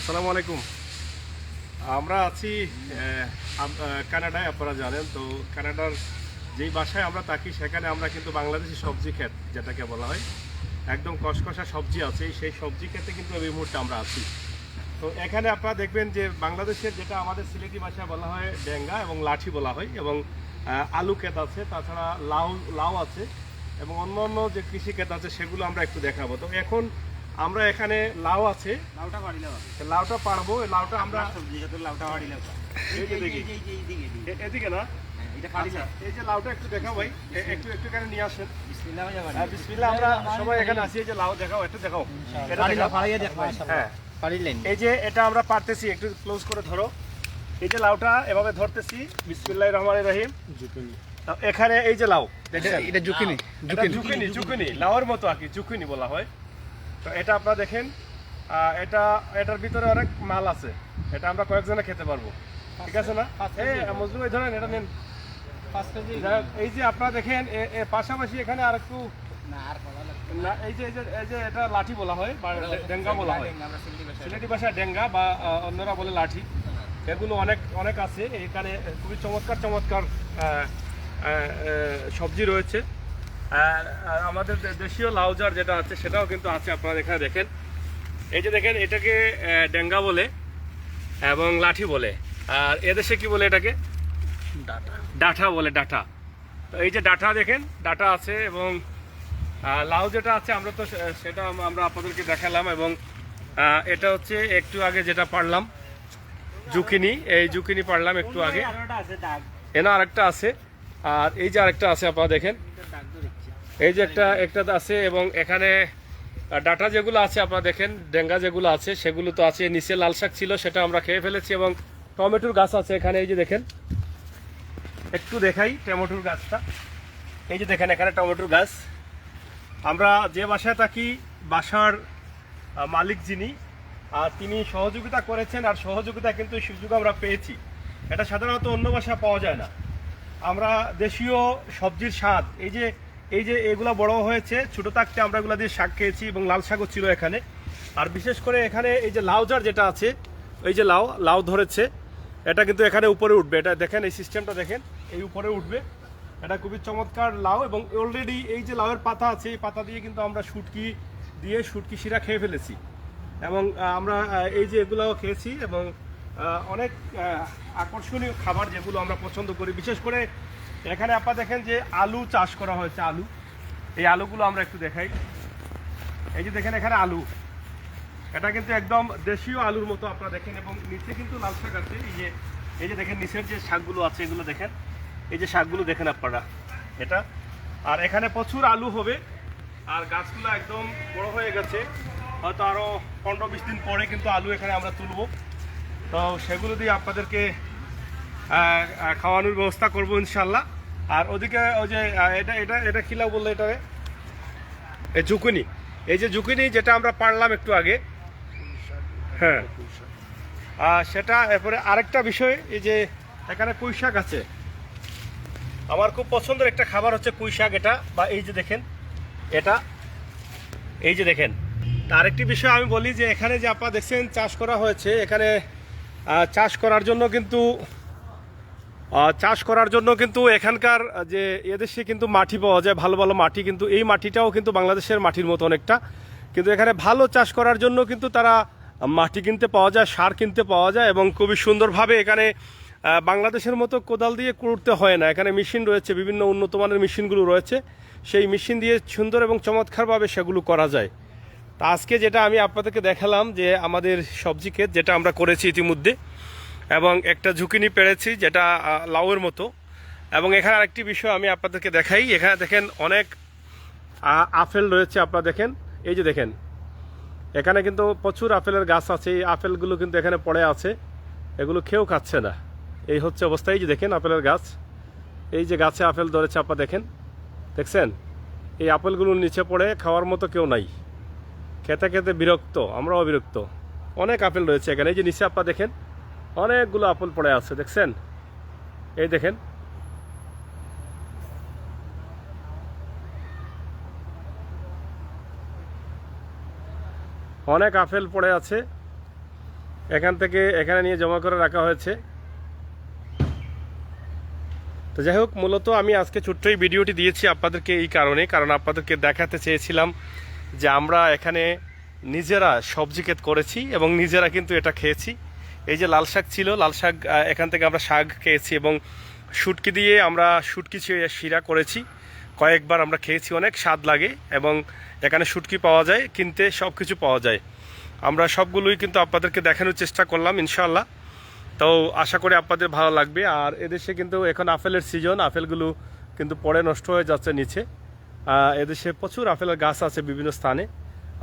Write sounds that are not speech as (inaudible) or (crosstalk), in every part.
আসসালামু আলাইকুম। আমরা আছি কানাডায়, আপনারা জানেন। তো কানাডার যেই বাসায় আমরা থাকি, সেখানে আমরা কিন্তু বাংলাদেশি সবজি ক্ষেত যেটাকে বলা হয়। একদম কষকষা সবজি আছে, সেই সবজি ক্ষেতে কিন্তু এই মুহূর্তে আমরা আছি। তো এখানে আপনারা দেখবেন যে বাংলাদেশের যেটা আমাদের সিলেটি ভাষায় বলা হয় ডেঙ্গা এবং লাঠি বলা হয়, এবং আলু ক্ষেত আছে, তাছাড়া লাউ লাউ আছে, এবং অন্য অন্য যে কৃষি ক্ষেত আছে, সেগুলো আমরা একটু দেখাবো। তো এখন আমরা এখানে লাউ আছে। লাউটা বাড়ি লাউ লাউটা পারব লাউটা আমরা সবজি লাউটা বাড়ি লাউ এই যে এদিকে না? এটা বাড়ি আচ্ছা, লাউ। এই যে লাউটা একটু দেখাও ভাই। একটু একটু এখানে নিয়ে আসেন। বিসমিল্লাহ ভাইয়া বাড়ি হ্যাঁ, বিসমিল্লাহ আমরা সবাই এখানে আছি। এই যে লাউ দেখাও একটু হ্যাঁ। এই যে এটা আমরা পারতেছি একটু ক্লোজ করে ধরো। এই যে লাউটা এভাবে ধরতেছি বিসমিল্লাহ রহমান রহিম। এখানে এই যে লাউ এটা জুকিনি জুকিনি জুকিনি লাউয়ের মতো আর কি জুকিনি বলা হয়। তো এটা আপনারা দেখেন এটা এটার ভিতরে অনেক মাল আছে। এটা আমরা কয়েকজনে খেতে পারব। ঠিক আছে না? এই মজলু এই ধরেন এটা নেন। এই যে আপনারা দেখেন পাশাপাশি এখানে আর একটু না এই যে এই যে এটা লাঠি বলা হয় বা ডেঙ্গা বলা হয়। সিলেটি ভাষায় ডেঙ্গা বা অন্যরা বলে লাঠি। এগুলো অনেক অনেক আছে। এখানে খুবই চমৎকার চমৎকার সবজি রয়েছে। আর আমাদের দেশীয় লাউজার যেটা আছে সেটাও কিন্তু আছে আপনারা এখানে দেখেন। এই যে দেখেন এটাকে ডেঙ্গা বলে এবং লাঠি বলে। আর এদেশে কি বলে এটাকে? ডাটা। ডাঠা বলে ডাটা তো এই যে ডাটা দেখেন ডাটা আছে এবং লাউ যেটা আছে আমরা তো সেটা আমরা আপনাদেরকে দেখালাম এবং এটা হচ্ছে একটু আগে যেটা পারলাম জুকিনি। এই জুকিনি পারলাম একটু আগে। এনা আরেকটা আছে আর এই যে আরেকটা আছে আপনারা দেখেন। এই যে একটা একটা আছে এবং এখানে ডাটা যেগুলো আছে আপনারা দেখেন, ডেঙ্গা যেগুলো আছে, সেগুলো তো আছে, নিচে লাল শাক ছিল, সেটা আমরা খেয়ে ফেলেছি এবং টমেটোর গাছ আছে এখানে, এই যে দেখেন। একটু দেখাই টমেটোর গাছটা। এই যে দেখেন এখানে টমেটোর গাছ। আমরা যে বাসায় থাকি, বাসার মালিক যিনি আর তিনি সহযোগিতা করেছেন আর সহযোগিতা কিন্তু সুযোগ আমরা পেয়েছি। এটা সাধারণত অন্য বাসায় পাওয়া যায় না। আমরা দেশীয় সবজির স্বাদ, এই যে এই যে এগুলা বড় হয়েছে, ছোট থাকতে আমরা এগুলা দিয়ে শাক খেয়েছি এবং লাল শাকও ছিল এখানে। আর বিশেষ করে এখানে এই যে লাউজার যেটা আছে, এই যে লাউ লাউ ধরেছে, এটা কিন্তু এখানে উপরে উঠবে। এটা দেখেন, এই সিস্টেমটা দেখেন, এই উপরে উঠবে। এটা খুবই চমৎকার লাউ এবং অলরেডি এই যে লাউয়ের পাতা আছে, এই পাতা দিয়ে কিন্তু আমরা শুটকি দিয়ে শুটকি শিরা খেয়ে ফেলেছি। এবং আমরা এই যে এগুলাও খেয়েছি এবং অনেক আকর্ষণীয় খাবার যেগুলো আমরা পছন্দ করি। বিশেষ করে এখানে আপনারা দেখেন যে আলু চাষ করা হয়েছে, আলু। এই আলুগুলো আমরা একটু দেখাই। এই যে দেখেন এখানে আলু। এটা কিন্তু একদম দেশীয় আলুর মতো আপনারা দেখেন, এবং নিচে কিন্তু লাল শাক আছে। এই যে এই যে দেখেন নিচের যে শাকগুলো আছে, এগুলো দেখেন। এই যে শাকগুলো দেখেন আপনারা, এটা। আর এখানে প্রচুর আলু হবে, আর গাছগুলো একদম বড় হয়ে গেছে। হয়তো আরও পনেরো বিশ দিন পরে কিন্তু আলু এখানে আমরা তুলবো। তো সেগুলো দিয়ে আপনাদেরকে খাওয়ানোর ব্যবস্থা করব ইনশাল্লাহ। আর ওদিকে ওই যে এটা এটা এটা খিলা বলল এটা এই ঝুকুনি। এই যে ঝুকুনি যেটা আমরা পারলাম একটু আগে। হ্যাঁ। আর সেটা এরপরে আরেকটা বিষয়, এই যে এখানে পুঁই শাক আছে। আমার খুব পছন্দের একটা খাবার হচ্ছে পুঁই শাক এটা, বা এই যে দেখেন, এটা, এই যে দেখেন। আরেকটি বিষয় আমি বলি যে, এখানে যে আপনারা দেখছেন, চাষ করা হয়েছে, এখানে চাষ করার জন্য কিন্তু চাষ করার জন্য কিন্তু এখানকার যে এদেশে কিন্তু মাটি পাওয়া যায়, ভালো ভালো মাটি, কিন্তু এই মাটিটাও কিন্তু বাংলাদেশের মাটির মতো অনেকটা। কিন্তু এখানে ভালো চাষ করার জন্য কিন্তু তারা মাটি কিনতে পাওয়া যায়, সার কিনতে পাওয়া যায় এবং খুবই সুন্দরভাবে এখানে বাংলাদেশের মতো কোদাল দিয়ে কুড়তে হয় না। এখানে মেশিন রয়েছে, বিভিন্ন উন্নত মানের মেশিনগুলো রয়েছে। সেই মেশিন দিয়ে সুন্দর এবং চমৎকারভাবে সেগুলো করা যায়। তা আজকে যেটা আমি আপনাদেরকে দেখালাম যে আমাদের সবজি ক্ষেত, যেটা আমরা করেছি ইতিমধ্যে এবং একটা ঝুঁকিনি পেরেছি যেটা লাউয়ের মতো। এবং এখানে আরেকটি বিষয় আমি আপনাদেরকে দেখাই। এখানে দেখেন অনেক আপেল রয়েছে আপনারা দেখেন। এই যে দেখেন, এখানে কিন্তু প্রচুর আপেলের গাছ আছে। এই আপেলগুলো কিন্তু এখানে পড়ে আছে। এগুলো খেয়েও খাচ্ছে না। এই হচ্ছে অবস্থা। এই যে দেখেন আপেলের গাছ। এই যে গাছে আপেল ধরেছে আপনারা দেখেন। দেখছেন? এই আপেলগুলোর নিচে পড়ে খাওয়ার মতো কেউ নাই। খেতে খেতে বিরক্ত, আমরাও বিরক্ত। অনেক আপেল রয়েছে এখানে। এই যে নিচে আপনারা দেখেন অনেকগুলো আপেল পড়ে আছে, দেখছেন? এই দেখেন। অনেক আপেল পড়ে আছে। এখান থেকে এখানে নিয়ে জমা করে রাখা হয়েছে। তো যাই হোক, মূলত আমি আজকে ছোট্ট এই ভিডিওটি দিয়েছি আপনাদেরকে এই কারণে, কারণ আপনাদেরকে দেখাতে চেয়েছিলাম যে আমরা এখানে নিজেরা সবজি ক্ষেত করেছি এবং নিজেরা কিন্তু এটা খেয়েছি। এই যে লাল শাক ছিল, লাল শাক এখান থেকে আমরা শাক খেয়েছি এবং শুটকি দিয়ে আমরা শুটকি শিরা করেছি। কয়েকবার আমরা খেয়েছি, অনেক স্বাদ লাগে এবং এখানে শুটকি পাওয়া যায়, কিনতে সব কিছু পাওয়া যায়। আমরা সবগুলোই কিন্তু আপনাদেরকে দেখানোর চেষ্টা করলাম, ইনশাআল্লাহ। তো আশা করি আপনাদের ভালো লাগবে। আর এদেশে কিন্তু এখন আপেলের সিজন আপেলগুলো কিন্তু পরে নষ্ট হয়ে যাচ্ছে নিচে। এদেশে প্রচুর আপেলের গাছ আছে বিভিন্ন স্থানে।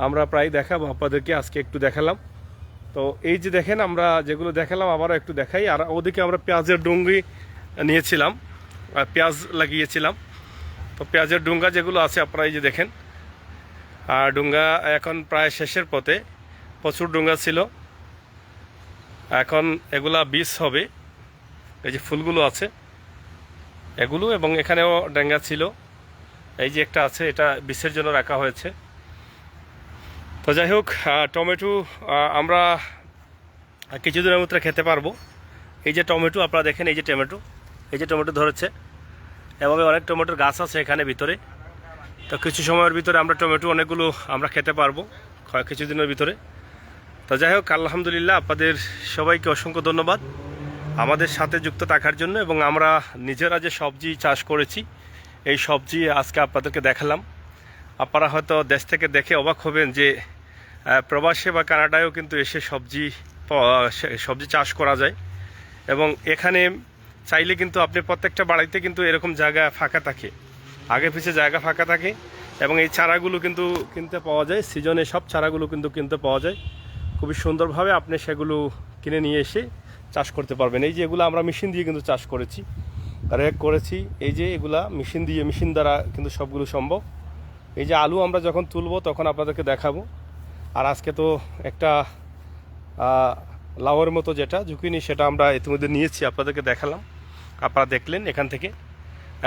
আমরা প্রায় দেখাবো, আপনাদেরকে আজকে একটু দেখালাম। তো এই যে দেখেন, আমরা যেগুলো দেখালাম, আবারও একটু দেখাই। আর ওদিকে আমরা পেঁয়াজের ডুঙ্গি নিয়েছিলাম আর পেঁয়াজ লাগিয়েছিলাম। তো পেঁয়াজের ডুঙ্গা যেগুলো আছে, আপনারা এই যে দেখেন। আর ডুঙ্গা এখন প্রায় শেষের পথে। প্রচুর ডুঙ্গা ছিল। এখন এগুলা বীজ হবে। এই যে ফুলগুলো আছে, এগুলো এবং এখানেও ডেঙ্গা ছিল। এই যে একটা আছে, এটা বীজের জন্য রাখা হয়েছে। তো যাই হোক টমেটো আমরা কিছুদিনের মধ্যে খেতে পারব। এই যে টমেটো, আপনারা দেখেন এই যে টমেটো, এই যে টমেটো ধরেছে। এভাবে অনেক টমেটোর গাছ আছে এখানে ভিতরে। তো কিছু সময়ের ভিতরে আমরা টমেটো অনেকগুলো আমরা খেতে পারব কিছুদিনের ভিতরে। তো যাই হোক, আলহামদুলিল্লাহ আপনাদের সবাইকে অসংখ্য ধন্যবাদ আমাদের সাথে যুক্ত থাকার জন্য এবং আমরা নিজেরা যে সবজি চাষ করেছি, এই সবজি আজকে আপনাদেরকে দেখালাম। আপনারা হয়তো দেশ থেকে দেখে অবাক হবেন যে প্রবাসে বা কানাডায়ও কিন্তু এসে সবজি সবজি চাষ করা যায়। এবং এখানে চাইলে কিন্তু আপনি প্রত্যেকটা বাড়িতে কিন্তু এরকম জায়গা ফাঁকা থাকে। আগে পিছে জায়গা ফাঁকা থাকে এবং এই চারাগুলো কিন্তু কিনতে পাওয়া যায়। সিজনে সব চারাগুলো কিন্তু কিনতে পাওয়া যায়। খুবই সুন্দরভাবে আপনি সেগুলো কিনে নিয়ে এসে চাষ করতে পারবেন। এই যে এগুলো আমরা মেশিন দিয়ে কিন্তু চাষ করেছি। রেক করেছি, এই যে এগুলা মেশিন দিয়ে, মেশিন দ্বারা কিন্তু সবগুলো সম্ভব। এই যে আলু আমরা যখন তুলবো তখন আপনাদেরকে দেখাবো। আর আজকে তো একটা লাউয়ের মতো যেটা, ঝুঁকিনি সেটা আমরা ইতিমধ্যে নিয়েছি, আপনাদেরকে দেখালাম। আপনারা দেখলেন এখান থেকে।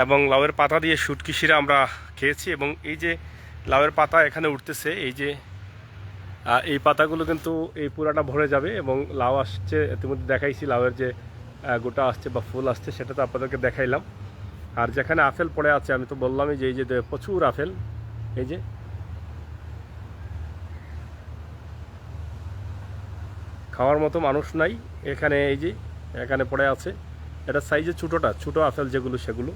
এবং লাউয়ের পাতা দিয়ে শুটকি শিরা আমরা খেয়েছি এবং এই যে লাউয়ের পাতা এখানে উঠতেছে, এই যে এই পাতাগুলো কিন্তু এই পুরাটা ভরে যাবে এবং লাউ আসছে, ইতিমধ্যে দেখাইছি লাউয়ের যে গোটা আসছে বা ফুল আসছে সেটা তো আপনাদেরকে দেখাইলাম। আর যেখানে আপেল পড়ে আছে, আমি তো বললামই যে এই যে প্রচুর আপেল, এই যে খাওয়ার মতো মানুষ নাই। এখানে এই যে, এখানে পড়ে আছে। এটা সাইজে ছোটোটা, ছোটো আপেল যেগুলো সেগুলো।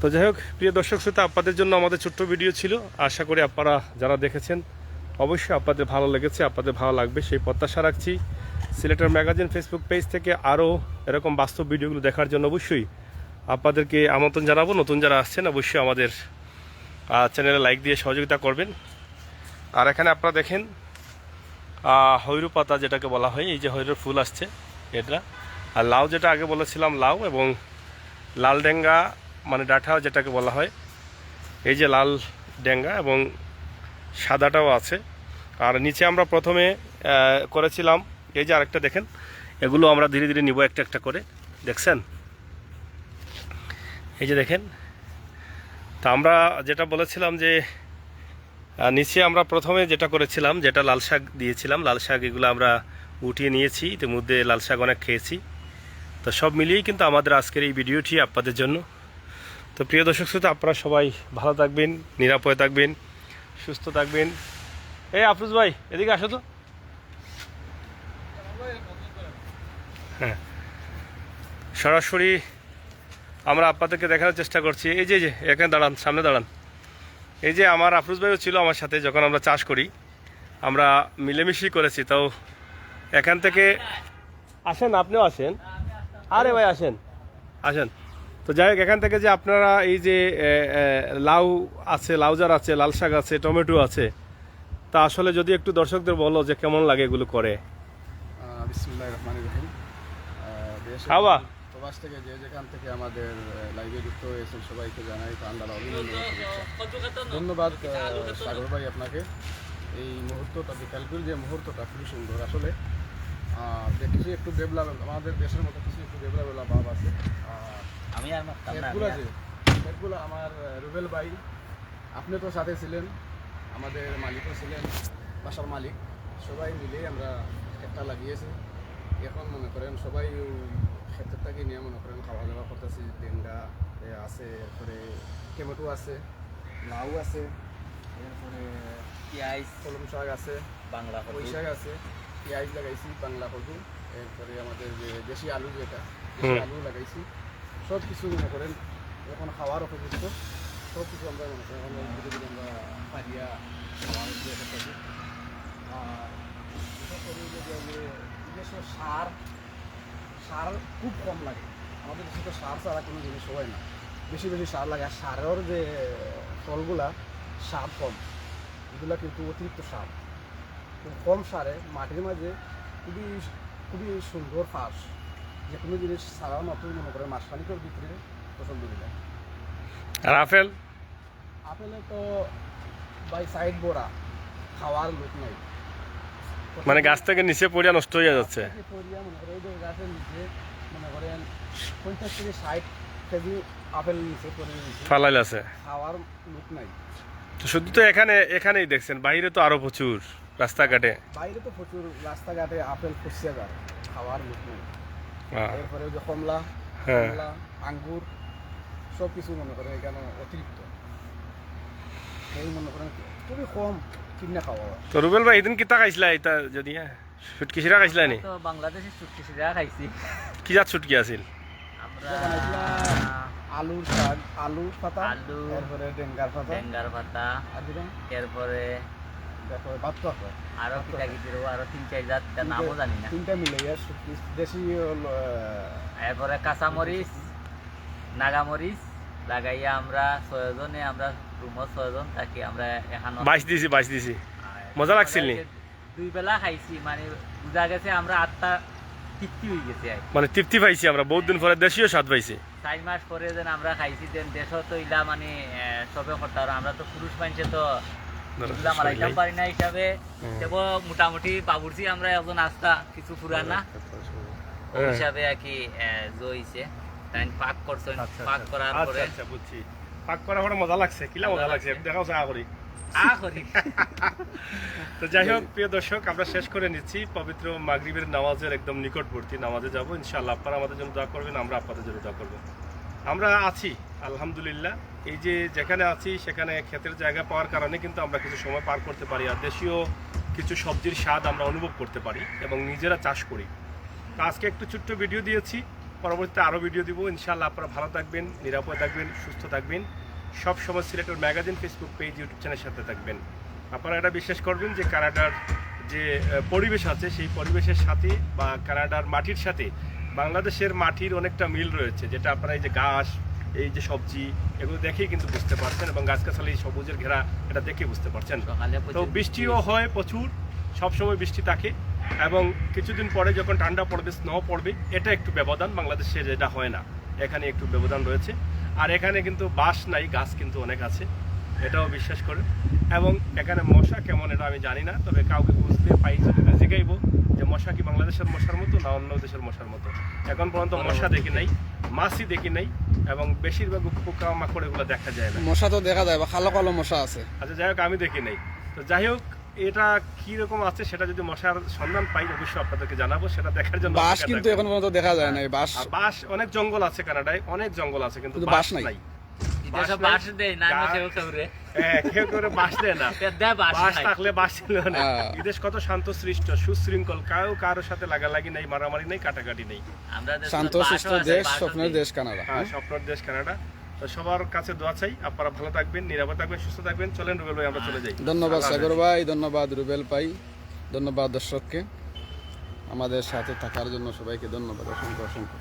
তো যাই হোক, প্রিয় দর্শক শ্রোতা, আপনাদের জন্য আমাদের ছোট্ট ভিডিও ছিল। আশা করি আপনারা যারা দেখেছেন, অবশ্যই আপনাদের ভালো লেগেছে, আপনাদের ভালো লাগবে, সেই প্রত্যাশা রাখছি। সিলেটের ম্যাগাজিন ফেসবুক পেজ থেকে আরও এরকম বাস্তব ভিডিওগুলো দেখার জন্য অবশ্যই আপনাদেরকে আমন্ত্রণ জানাব। নতুন যারা আসছেন, অবশ্যই আমাদের চ্যানেলে লাইক দিয়ে সহযোগিতা করবেন। আর এখানে আপনারা দেখেন হৈরু পাতা যেটাকে বলা হয়, এই যে হৈরুর ফুল আসছে, এটা। আর লাউ যেটা আগে বলেছিলাম, লাউ এবং লাল ডেঙ্গা মানে ডাঁটা যেটাকে বলা হয়, এই যে লাল ডেঙ্গা এবং সাদাটাও আছে। আর নিচে আমরা প্রথমে করেছিলাম, এই যে আরেকটা দেখেন, এগুলো আমরা ধীরে ধীরে নিব একটা একটা করে, দেখছেন? এই যে দেখেন, তা আমরা যেটা বলেছিলাম যে নিচে আমরা প্রথমে যেটা করেছিলাম, যেটা লাল শাক দিয়েছিলাম, লাল শাক এগুলো আমরা উঠিয়ে নিয়েছি, ইতিমধ্যে লাল শাক অনেক খেয়েছি। তো সব মিলিয়েই কিন্তু আমাদের আজকের এই ভিডিওটি আপনাদের জন্য। তো প্রিয় দর্শক শ্রোতা, আপনারা সবাই ভালো থাকবেন, নিরাপদে থাকবেন, সুস্থ থাকবেন। এই আফরুজ ভাই, এদিকে আসো তো। হ্যাঁ। সরাসরি আমরা আপনাদেরকে দেখানোর চেষ্টা করছি। এই যে এই যে, এখানে দাঁড়ান, সামনে দাঁড়ান। এই যে আমার আফরুজ ভাইও ছিল আমার সাথে যখন আমরা চাষ করি আমরা মিলেমিশেই করেছি তাও এখান থেকে আসেন আপনিও আসেন। আরে ভাই আসেন। আসেন। তো যাই হোক এখান থেকে যে আপনারা এই যে লাউ আছে লাউজার আছে লাল শাক আছে টমেটো আছে তা আসলে যদি একটু দর্শকদের বলো যে কেমন লাগে এগুলো করে। বিসমুল্লাহ রহমান রহিম। প্রবাস থেকে যে যেখান থেকে আমাদের লাইভে যুক্ত হয়েছেন সবাইকে জানাই প্রাণদার অভিনন্দন ধন্যবাদ সাগর ভাই আপনাকে। এই মুহূর্তটা বিকালকুল যে মুহূর্তটা খুবই সুন্দর আসলে। যে কিছু একটু ডেভেলপ আমাদের দেশের মতো কিছু একটু ডেভেলপ ভাব আছে। আমি আর আমার রুবেল ভাই আপনি তো সাথে ছিলেন আমাদের মালিকও ছিলেন বাসার মালিক। সবাই মিলেই আমরা একটা লাগিয়েছি। এখন মনে করেন সবাই থেকে নিয়ে মনে করেন খাওয়া দাওয়া করতেছি ডেঙ্গা এ আছে এরপরে টমেটো আছে লাউ আছে এরপরে পেঁয়াজ কলম শাক আছে বাংলা পুঁই শাক আছে পেঁয়াজ লাগাইছি বাংলা কদু এরপরে আমাদের যে দেশি আলু যেটা দেশি আলু লাগাইছি সব কিছু মনে করেন এখন খাওয়ার উপযুক্ত সব কিছু আমরা মনে করি এখন আমরা পারিয়া খাওয়ার থাকি আর বিশেষ করে যে সার সার খুব কম লাগে। আমাদের দেশে তো সার ছাড়া কোনো জিনিস হয় না। বেশি বেশি সার লাগে। আর সারের যে ফলগুলা সার কম। এগুলো কিন্তু অতিরিক্ত সার। খুব কম সারে মাটির মাঝে খুবই খুবই সুন্দর ফাঁস। যে কোনো জিনিস সারা মতো মনে করে মাসখানিকের ভিতরে ফসল ধরে যায়। আর আপেল? আপেলে তো বাই সাইড বোরা খাওয়ার লোক নাই। মানে গাছ থেকে নিচে পড়িয়া নষ্ট হয়ে যাচ্ছে। গাছ মনে করে গাছের নিচে মনে করেন পঞ্চাশ থেকে ষাট কেজি আপেল নিচে পড়ে ফালাইল আছে। খাওয়ার লোক নাই। তো শুধু তো এখানে এখানেই দেখছেন বাইরে তো আরও প্রচুর রাস্তাঘাটে। বাইরে তো প্রচুর রাস্তাঘাটে আপেল ফুসিয়া যায় খাওয়ার লোক নেই। এরপরে যে কমলা হ্যাঁ। কমলা আঙ্গুর সব কিছু মনে করেন এখানে অতিরিক্ত। এই মনে করেন খুবই কম। কিনে খাওয়া হয় তো রুবেল ভাই এদিন কিতা খাইছিলা? এটা যদি হ্যাঁ শুটকি সিরা খাইছিলা নি? তো বাংলাদেশের চুটকি সিরা খাইছি। কি জাত শুটকি আছিল? আলুর শাক আলুর পাতা আলু, এরপরে ডেঙ্গার পাতা। বেঙ্গার পাতা এরপরে তারপরে আরও কিটা কিটিরও আরও তিন চার জাত তার নামও জানি না। তিনটা মিলে শুটকি দেশি এরপরে কাঁচামরিচ নাগামরিচ লাগাইয়া আমরা ছয়জনে আমরা রুমত ছয়জন থাকি আমরা এখানে বাইশ দিছি বাইশ দিছি মজা লাগছিল নি? দুই বেলা খাইছি মানে বুঝা গেছে আমরা আটটা তৃপ্তি হয়ে গেছে মানে তৃপ্তি পাইছি আমরা বহুত দিন পরে দেশীয় স্বাদ পাইছি চার মাস পরে যেন আমরা খাইছি দেন তো ইলা মানে সবে করতে আমরা তো পুরুষ মানুষে তো মারাইতাম পারি না হিসাবে। মোটামুটি বাবুরছি আমরা একজন আস্তা কিছু পুরানা। হিসাবে আর কি জইছে তাই পাক করছেন আচ্ছা, পাক আচ্ছা। করার আচ্ছা, পরে আচ্ছা, বুঝছি। পাক করার পরে মজা লাগছে। কিলা মজা লাগছে। দেখাও চা করি করি (laughs) তো যাই হোক প্রিয় দর্শক আমরা শেষ করে নিচ্ছি পবিত্র মাগরিবের নামাজের একদম নিকটবর্তী নামাজে যাব। ইনশাআল্লাহ আপনারা আমাদের জন্য দোয়া করবেন আমরা আপনাদের জন্য দোয়া করব। আমরা আছি আলহামদুলিল্লাহ। এই যে যেখানে আছি সেখানে ক্ষেতের জায়গা পাওয়ার কারণে কিন্তু আমরা কিছু সময় পার করতে পারি আর দেশীয় কিছু সবজির স্বাদ আমরা অনুভব করতে পারি এবং নিজেরা চাষ করি। তো আজকে একটু ছোট্ট ভিডিও দিয়েছি। পরবর্তীতে আরও ভিডিও দিব। ইনশাআল্লাহ আপনারা ভালো থাকবেন নিরাপদ থাকবেন সুস্থ থাকবেন। সব সময় সিলেটের ম্যাগাজিন ফেসবুক পেজ ইউটিউব চ্যানেলের সাথে থাকবেন। আপনারা এটা বিশ্বাস করবেন যে কানাডার যে পরিবেশ আছে সেই পরিবেশের সাথে বা কানাডার মাটির সাথে বাংলাদেশের মাটির অনেকটা মিল রয়েছে যেটা আপনারা এই যে ঘাস এই যে সবজি এগুলো দেখেই কিন্তু বুঝতে পারছেন এবং গাছগাছালি সবুজের ঘেরা এটা দেখে বুঝতে পারছেন। তো বৃষ্টিও হয় প্রচুর সবসময় বৃষ্টি থাকে। এবং কিছুদিন পরে যখন ঠান্ডা পড়বে স্নো পড়বে এটা একটু ব্যবধান। বাংলাদেশে যেটা হয় না এখানে একটু ব্যবধান রয়েছে। আর এখানে কিন্তু বাঁশ নাই গাছ কিন্তু অনেক আছে এটাও বিশ্বাস করে এবং এখানে মশা কেমন এটা আমি জানি না তবে কাউকে বুঝতে পাই যদি জিগাইবো যে মশা কি বাংলাদেশের মশার মতো না অন্য দেশের মশার মতো। এখন পর্যন্ত মশা দেখি নাই মাছই দেখি নাই এবং বেশিরভাগ পোকা মাকড় এগুলো দেখা যায় না। মশা তো দেখা যায় বা কালো কালো মশা আছে। আচ্ছা যাই হোক আমি দেখি নাই। তো যাই হোক এটা কি রকম আছে সেটা যদি মশার সন্ধান পাই অবশ্যই আপনাদেরকে জানাব সেটা দেখার জন্য বাস কিন্তু এখন পর্যন্ত দেখা যায় না বাস বাঁশ অনেক জঙ্গল আছে কানাডায় অনেক জঙ্গল আছে কিন্তু বাঁশ নাই। বাস দেয় না কেউ কেউ রে হ্যাঁ কেউ করে বাঁশ দেয় না। বাস নাই। থাকলে বাঁশ ছিল না। হ্যাঁ। বিদেশ কত শান্ত সৃষ্ট সুশৃঙ্খল কাউ কারোর সাথে লাগালাগি নেই মারামারি নেই কাটাকাটি নেই। শান্ত সুস্থ দেশ স্বপ্নের দেশ কানাডা। হ্যাঁ স্বপ্নের দেশ কানাডা। তো সবার কাছে দোয়া চাই আপনারা ভালো থাকবেন নিরাপদ থাকবেন সুস্থ থাকবেন। চলেন রুবেল ভাই আমরা চলে যাই। ধন্যবাদ সাগর ভাই ধন্যবাদ রুবেল ভাই ধন্যবাদ দর্শককে। আমাদের সাথে থাকার জন্য সবাইকে ধন্যবাদ অসংখ্য অসংখ্য।